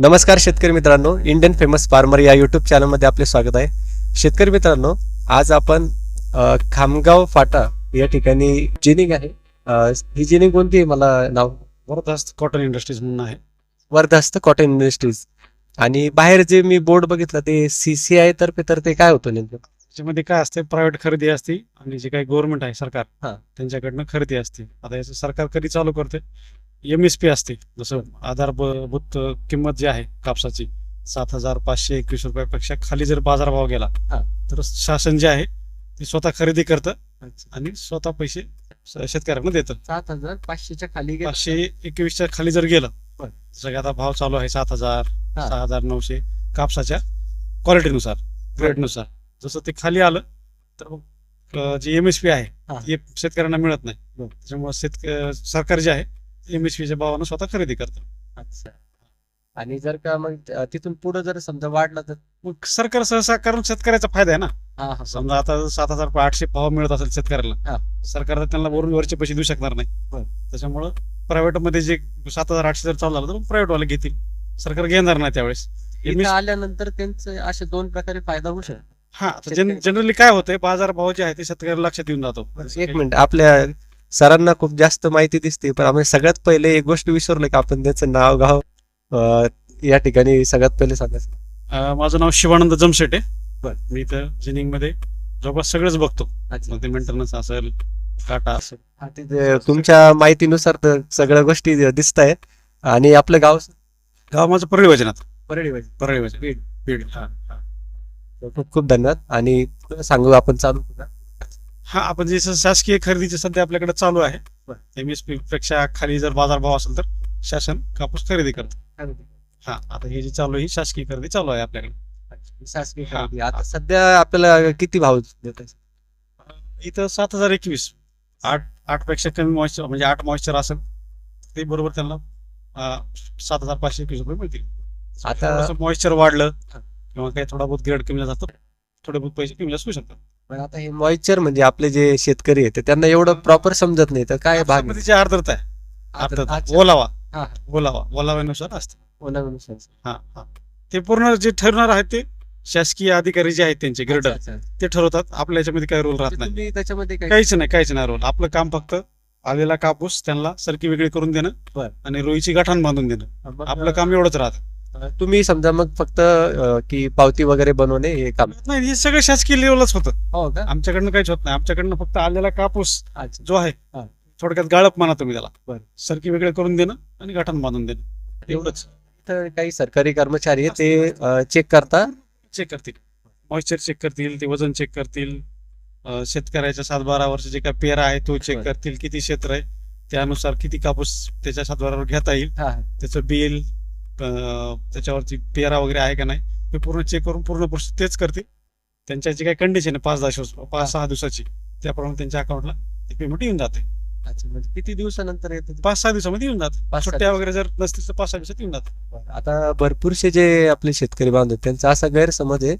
नमस्कार शेतकरी मित्रांनो इंडियन फेमस फार्मर या युट्यूब चॅनलमध्ये आपले स्वागत आहे. शेतकरी मित्रांनो आज आपण खामगाव फाटा या ठिकाणी जिनिंग आहे. ही जिनिंग कोणती आहे मला नाव? वरदस्त कॉटन इंडस्ट्रीज म्हणून आहे. वर्धास्त कॉटन इंडस्ट्रीज आणि बाहेर जे मी बोर्ड बघितलं ते सीसीआय तर्फे तर ते काय होतं नेमकं? त्याच्यामध्ये काय असते प्रायव्हेट खरेदी असते आणि जे काही गव्हर्नमेंट आहे सरकार हा. त्यांच्याकडनं खरेदी असते. आता याचं सरकार कधी चालू करते एम एस पी असते जसं आधारभूत किंमत जी आहे कापसाची सात हजार पाचशे एकवीस रुपयापेक्षा खाली जर बाजारभाव गेला. तर शासन जे आहे ते स्वतः खरेदी करतं आणि स्वतः पैसे शेतकऱ्यांना देतं सात हजार पाचशेच्या खाली. पाचशे एकवीसच्या खाली जर गेलं. जसं आता भाव चालू आहे सात हजार. सहा हजार नऊशे कापसाच्या क्वालिटीनुसार ग्रेडनुसार जसं ते खाली आलं तर मग अं, जी एम एस पी आहे. ती शेतकऱ्यांना मिळत नाही. त्याच्यामुळे शेतक सरकार जे आहे एम एस पीच्या भावानं स्वतः खरेदी करतं अच्छा. आणि जर का मग तिथून पुढे जर समजा वाढला तर? मग सरकार सहसा कारण शेतकऱ्याचा फायदा आहे ना. हा हा. समजा आता सात हजार आठशे भाव मिळत असेल हा. शेतकऱ्याला सरकार तर त्यांना वरून वरचे पैसे देऊ शकणार नाही. बर. त्याच्यामुळं प्रायव्हेटमध्ये जे सात हजार आठशे जर चालू झालं तर प्रायव्हेट वाले घेतील. सरकार घेणार नाही त्यावेळेस. इथं MSP आल्यानंतर त्यांचे असे दोन प्रकारे फायदा होऊ शकतो. हा जनरली काय होतंय बाजार भाव जे आहे ते शेतकऱ्याला लक्षात येऊन जातो. एक मिनिट. आपल्या सरांना खूप जास्त माहिती दिसते पण आम्ही सगळ्यात पहिले एक गोष्ट विसरलो की आपण त्याचं नाव गाव या ठिकाणी सगळ्यात पहिले सांगायचं. माझं नाव शिवानंद जमशेटे. बर. मी इथं जिनिंगमध्ये जवळपास सगळंच बघतो. मेंटेनन्स असेल काटा असेल. तुमच्या माहितीनुसार तर सगळ्या गोष्टी दिसत आहेत आणि आपलं गाव गाव माझं परळी वजनात परळी परळी वजन हा हा. खूप खूप धन्यवाद. आणि सांगू आपण चालू. हा आपण जे शासकीय खरेदीचे सध्या आपल्याकडे चालू आहे. एमएसपी पेक्षा खाली जर बाजारभाव असेल तर शासन कापूस खरेदी करतं हा आता हे जे चालू आहे ही शासकीय खरेदी चालू आहे आपल्याकडे शासकीय खरेदी. आता. सध्या आपल्याला किती भाव देत इथं सात हजार एकवीस आठ आठपेक्षा कमी मॉइश्चर म्हणजे आठ मॉइश्चर असेल ते बरोबर त्यांना सात हजार पाचशे एकवीस रुपये मिळतील आता मॉइश्चर वाढलं. किंवा काही थोडा बहुत ग्रेड कमी जास्त थोडे बहुत पैसे कमी जास्त होऊ शकतात पण आता हे मॉइश्चर म्हणजे आपले जे शेतकरी आहेत त्यांना एवढं प्रॉपर समजत नाही तर काय भाग आर्द्रता आहे. आर्द्रता. ओलावा. हा. ओलावा. ओलाव्यानुसार असते. ओलाव्यानुसार. हा हा. ते पूर्ण जे ठरवणार आहेत ते शासकीय अधिकारी जे आहेत त्यांचे ग्रेडर अच्छा, अच्छा. ते ठरवतात. आपल्या याच्यामध्ये काही रोल राहत म्हणजे नाही. तुम्ही त्याच्यामध्ये काय काहीच नाही काहीच नाही रोल आपलं काम फक्त आलेला कापूस त्यांना सरकी वेगळी करून देणं बर. आणि रोईची गाठाण बांधून देणं. मग, आपलं काम एवढंच राहतं. तुम्ही समजा मग फक्त अं, की पावती वगैरे बनवणे हे काम नाही हे सगळं शासकीय लेवलच होतं. हो का? आमच्याकडनं काहीच होत नाही. आमच्याकडनं फक्त आलेला कापूस अच्छा. जो आहे हा. थोडक्यात गाळप म्हणा तुम्ही त्याला. बर. सरकी वेगळे करून देणं आणि गाठाण बांधून देणं. एवढंच. तर काही सरकारी कर्मचारी आहे ते चेक करता? चेक करतील. मॉइश्चर चेक करतील ते वजन चेक करतील. अं, शेतकऱ्याच्या सात बारा वर्ष जे काय पेरा आहे तो चेक बर. करतील किती क्षेत्र आहे. त्यानुसार किती कापूस त्याच्या सात बारावर घेता येईल. हा. त्याचं बिल त्याच्यावरती पेरा वगैरे आहे का नाही ते पूर्ण चेक करून पूर्ण प्रोसेस तेच करतील त्यांच्या जी काही कंडिशन आहे पाच दहा दिवस पाच सहा दिवसाची त्याप्रमाणे त्यांच्या अकाउंटला पेमेंट येऊन जाते अच्छा म्हणजे किती दिवसानंतर येतं ते? पाच सहा दिवसामध्ये येऊन जाते सुट्ट्या वगैरे जर नसतील तर पाच सहा दिवसात येऊन जाते. आता भरपूरसे जे आपले शेतकरी बांधव त्यांचा असा गैरसमज आहे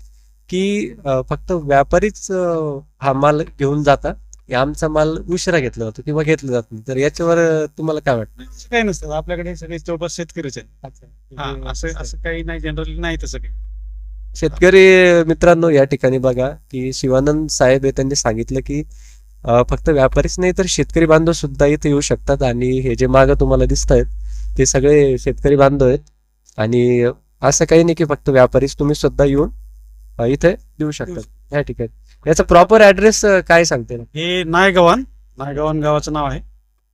की फक्त व्यापारीच हा माल घेऊन जातात आमचा माल उशिरा घेतला जातो किंवा घेतला जात नाही. तर याच्यावर तुम्हाला काय वाटतं? काही नसतं. आपल्याकडे सगळे जवळपास शेतकरीच आहेत. हा असं असं काही नाही जनरली नाही तसं काही. शेतकरी मित्रांनो या ठिकाणी बघा की शिवानंद साहेब हे त्यांनी सांगितलं की अं, फक्त व्यापारीच नाही तर शेतकरी बांधव सुद्धा इथे येऊ शकतात आणि हे जे मागं तुम्हाला दिसत आहेत ते सगळे शेतकरी बांधव आहेत. आणि असं काही नाही की फक्त व्यापारीच तुम्ही सुद्धा येऊन अं, इथे देऊ शकतात या ठिकाणी. याचा प्रॉपर ऍड्रेस काय सांगते? हे नायगव्हाण नायगव्हाण गावाचं नाव आहे.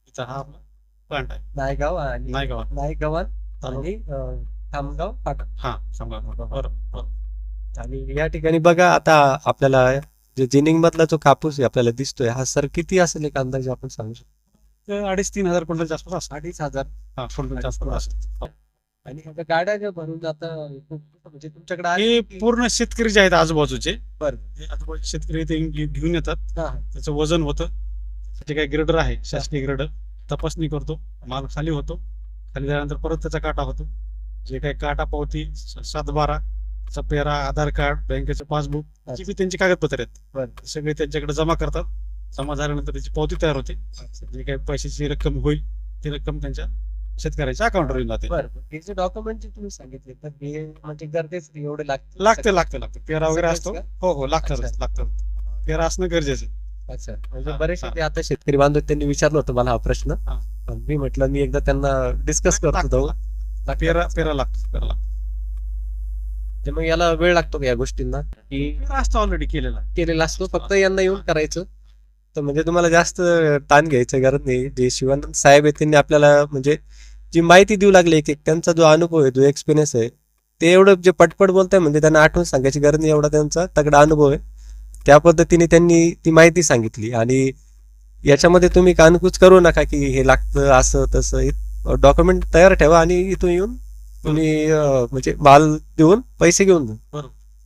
इथं हा आपला प्लांट आहे. नायगाव आणि नायगव्हाण. नायगावात तालुका आणि अं, खामगाव हा समजा बरोबर. आणि या ठिकाणी बघा आता आपल्याला जे जिनिंग मधला जो कापूस आहे आपल्याला दिसतोय हा सर किती असेल एक अंदाजे आपण सांगू शकतो? ते अडीच तीन हजार क्विंटल आसपास असतं. अडीच हजार. हा क्विंटल आसपास. आणि गाड्या ज्या भरून जातं म्हणजे तुमच्याकडे आहे हे पूर्ण शेतकरी जे आहेत आजूबाजूचे बरं. हे आजूबाजूचे शेतकरी ते घे- घेऊन येतात. हा, हा. त्याचं वजन होतं. जे काही ग्रेडर आहे शासकीय ग्रेडर. तपासणी करतो. माल खाली होतो. खाली झाल्यानंतर परत त्याचा काटा होतो. जे काही काटा पावती स- सात बारा चा पेरा आधार कार्ड बँकेचं पासबुक जी बी त्यांची कागदपत्र आहेत. बरं. सगळे त्यांच्याकडे जमा करतात. जमा झाल्यानंतर त्याची पावती तयार होते. जे काही पैशाची रक्कम होईल ती रक्कम त्यांच्या शेतकऱ्याच्या अकाउंटवर येऊन जाते. बरं हे जे डॉक्युमेंट जे तुम्ही सांगितले तर हे म्हणजे गरजेचं एवढे लागते? लागते लागते लागते. पेरा वगैरे असतो. हो हो लागतं अच्छा. लागतं. पेरा असणं गरजेचं. आहे. अच्छा. म्हणजे हा, बरेचसे हा. ते आता शेतकरी बांधव त्यांनी विचारलं होतं मला हा प्रश्न. हा. पण मी म्हटलं मी एकदा त्यांना डिस्कस करतो लागतं, जाऊ लागतं. पेरा पेरा लागतो पेरा लागतो. म्हणजे मग याला वेळ लागतो का या गोष्टींना? की पेरा असतो ऑलरेडी केलेला. केलेला असतो फक्त यांना येऊन करायचं. तर म्हणजे तुम्हाला जास्त ताण घ्यायचं गरज नाही. जे शिवानंद साहेब आहेत त्यांनी आपल्याला म्हणजे जी माहिती देऊ लागली एक एक त्यांचा जो अनुभव आहे जो एक्सपिरियन्स आहे ते एवढं जे पटपट बोलताय म्हणजे त्यांना आठवण सांगायची गरज नाही एवढा त्यांचा तगडा अनुभव आहे. त्या पद्धतीने त्यांनी ती माहिती सांगितली आणि याच्यामध्ये तुम्ही कानकूच करू नका की हे लागतं असं तसं. डॉक्युमेंट तयार ठेवा आणि इथून येऊन तुम्ही म्हणजे माल देऊन पैसे घेऊन जा.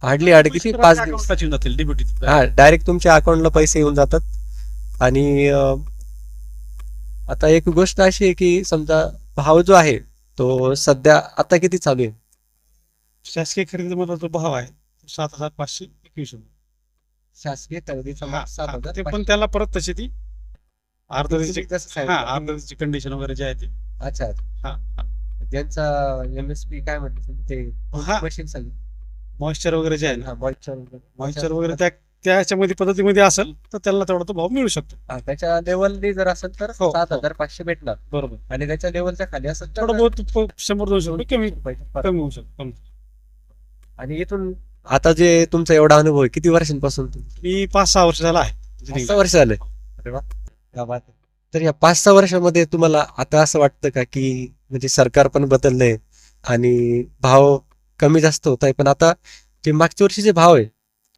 हार्डली हार्ड किती पाच दिवस. हा डायरेक्ट तुमच्या अकाउंटला पैसे येऊन जातात. आणि आता एक गोष्ट अशी आहे की समजा भाव जो आहे तो सध्या आता किती चालू आहे शासकीय खरेदीमध्ये जो भाव आहे तो सात हजार पाचशे एकवीस रुपये शासकीय खरेदीचा हा, माल सात हा. हजार ते पण पाचशे. त्याला परत तशी ती हा सांगितलं. अर्धदीची कंडिशन वगैरे जे आहे ते अच्छा हा. ज्यांचा एमएसपी काय म्हणते ते हा. मशीन सांगितलं मॉइश्चर वगैरे जे आहे ना मॉइश्चर मॉइश्चर वगैरे त्या त्या ह्याच्यामध्ये पद्धतीमध्ये असेल तर त्याला तेवढा तो भाव मिळू शकतो त्याच्या लेवलनी जर असेल तर हो, सात हो. हजार पाचशे भेटणार बरोबर आणि त्याच्या लेवलच्या खाली असेल तर थोडं बहुत प- शंभर दोनशे रुपये कमी फरक. कमी होऊ शकतो कमी. आणि इथून आता जे तुमचा एवढा अनुभव आहे किती वर्षांपासून तुम्ही मी पाच सहा वर्ष झाला आहे सहा वर्ष झाले अरे वा क्या बात आहे. तर या पाच सहा वर्षामध्ये तुम्हाला आता असं वाटतं का की म्हणजे सरकार पण बदललंय आणि भाव कमी जास्त होत आहे पण आता जे मागच्या वर्षीचे भाव आहे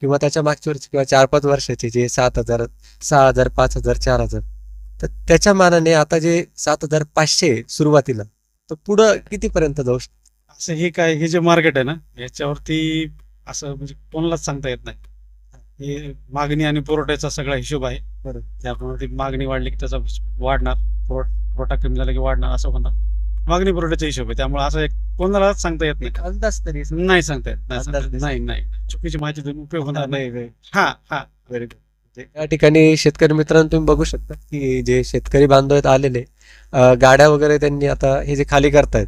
किंवा त्याच्या मागच्या वर्षी किंवा चार पाच वर्षाचे जे सात हजार सहा हजार पाच हजार चार हजार. तर त्याच्या मानाने आता जे सात हजार पाचशे सुरुवातीला तर पुढं कितीपर्यंत जाऊ शकतो असं हे काय हे जे मार्केट आहे ना याच्यावरती असं म्हणजे कोणालाच सांगता येत नाही. हे मागणी आणि पुरवठ्याचा सगळा हिशोब आहे. बरोबर. त्याप्रमाणे ती मागणी वाढली की त्याचा वाढणार पुरव- पुरवठा कमी झाला की वाढणार असं होणार. मागणी पुरवठ्याचा हिशोब आहे. त्यामुळे असं एक कोणालाच सांगता येत नाही. अंदाज तरी नाही सांगता येत नाही अंदाज सांगता येत. नाही. नाही नाही. चुकीची माहिती देऊन उपयोग होणार नाही नाही. हा हा. व्हेरी गुड या ठिकाणी शेतकरी मित्रांनो तुम्ही बघू शकता की जे शेतकरी बांधव आहेत आलेले अं, गाड्या वगैरे त्यांनी आता हे जे खाली करतायत.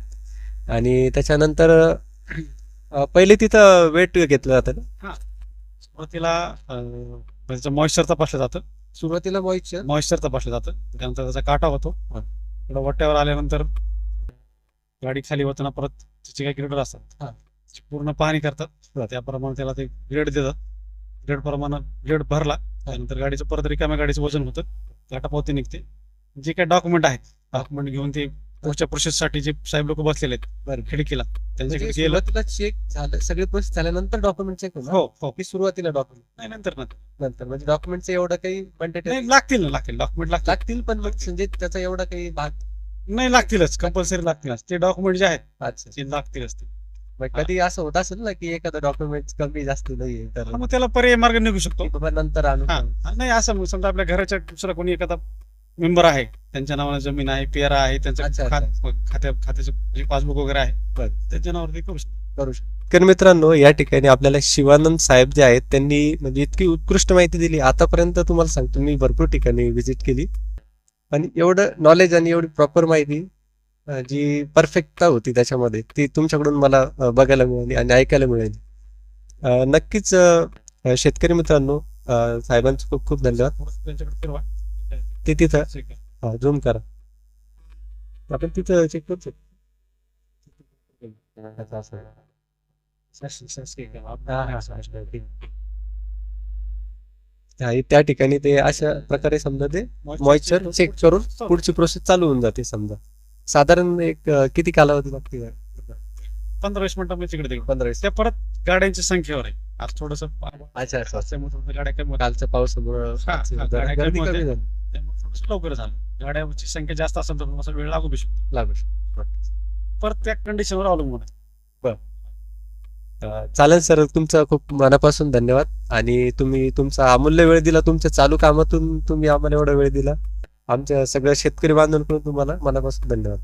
आणि त्याच्यानंतर अं, पहिले तिथं वेट घेतलं जातं ना? सुरुवातीला मॉइश्चर तपासलं जातं. सुरुवातीला मॉइश्चर मॉइश्चर तपासलं जातं. त्यानंतर त्याचा काटा होतो. हा. थोडं वट्ट्यावर आल्यानंतर गाडी खाली होताना परत तिचे काही ग्रेडर असतात. हा. त्याची पूर्ण पाहणी करतात. त्याप्रमाणे त्याला ते ग्रेड देतात. ग्रेड प्रमाणे ग्रेड भरला. त्यानंतर गाडीचं परत रिकाम्या गाडीचं वजन होतं. काटा पावती निघते. जे काही डॉक्युमेंट आहेत डॉक्युमेंट घेऊन ते पुढच्या प्रोसेससाठी जे साहेब लोक बसलेले आहेत. खिडकीला त्यांच्याकडे म्हणजे गेलं. चेक झालं. सगळे प्रोसेस झाल्यानंतर डॉक्युमेंट चेक हो हो. की सुरुवातीला डॉक्युमेंट नाही नंतर नंतर. म्हणजे डॉक्युमेंटचं एवढं काही लागतील ना लागतील. डॉक्युमेंट लागतील. लागतील पण मग म्हणजे त्याचा एवढा काही भाग नाही लागतीलच. कंपल्सरी लागतीलच. ते डॉक्युमेंट जे आहेत अच्छा. ते लागतीलच ते. मग कधी असं होत असेल ना की एखादं डॉक्युमेंट कमी जास्त नाहीये तर हा, मग त्याला पर्याय मार्ग निघू शकतो. बाबा नंतर आणू. हा हा, नाही असं मग समजा आपल्या घराच्या दुसरा कोणी एखादा मेंबर आहे त्यांच्या नावाने जमीन आहे पेरा आहे त्यांचं खात खात्या खात्याचं पासबुक वगैरे आहे बरं. त्यांच्या नावावर करू शकतो. करू शकतो. तर मित्रांनो या ठिकाणी आपल्याला शिवानंद साहेब जे आहेत त्यांनी म्हणजे इतकी उत्कृष्ट माहिती दिली. आतापर्यंत तुम्हाला सांगतो मी भरपूर ठिकाणी व्हिजिट केली. आणि एवढं नॉलेज आणि एवढी प्रॉपर माहिती जी परफेक्टता होती त्याच्यामध्ये ती तुमच्याकडून मला बघायला मिळाली आणि ऐकायला मिळाली. नक्कीच शेतकरी मित्रांनो साहेबांचं साहेबांचे खूप खूप धन्यवाद. ते तिथं हा झूम करा. आपण तिथं चेक करू शकतो अच्छा, त्या ठिकाणी ते अशा प्रकारे समजा ते मॉइश्चर चेक करून पुढची प्रोसेस चालू होऊन जाते समजा. साधारण एक अं, किती कालावधी लागते? पंधरा वीस मिनिटांमध्ये तिकडे तिकडे पंधरा वीस त्या परत गाड्यांच्या संख्येवर आहे. आज थोडस अच्छा अच्छा. गाड्या कमी होत्या. कालच्या पावसामुळे हा, हा, जरा गाड्या गर्दी कमी कमी होत्या. झाली. त्यामुळे थोडस लवकर झालं. गाड्यांची संख्या जास्त असेल तर थोडासा वेळ लागू बी शकतो. लागू शकतो. परत त्या कंडिशनवर अवलंबून आहे. अं, चालेल सर तुमचा खूप मनापासून धन्यवाद आणि तुम्ही तुमचा अमूल्य वेळ दिला तुमच्या चालू कामातून तुम्ही आम्हाला एवढा वेळ दिला. आमच्या सगळ्या शेतकरी बांधवांकडून तुम्हाला मनापासून धन्यवाद.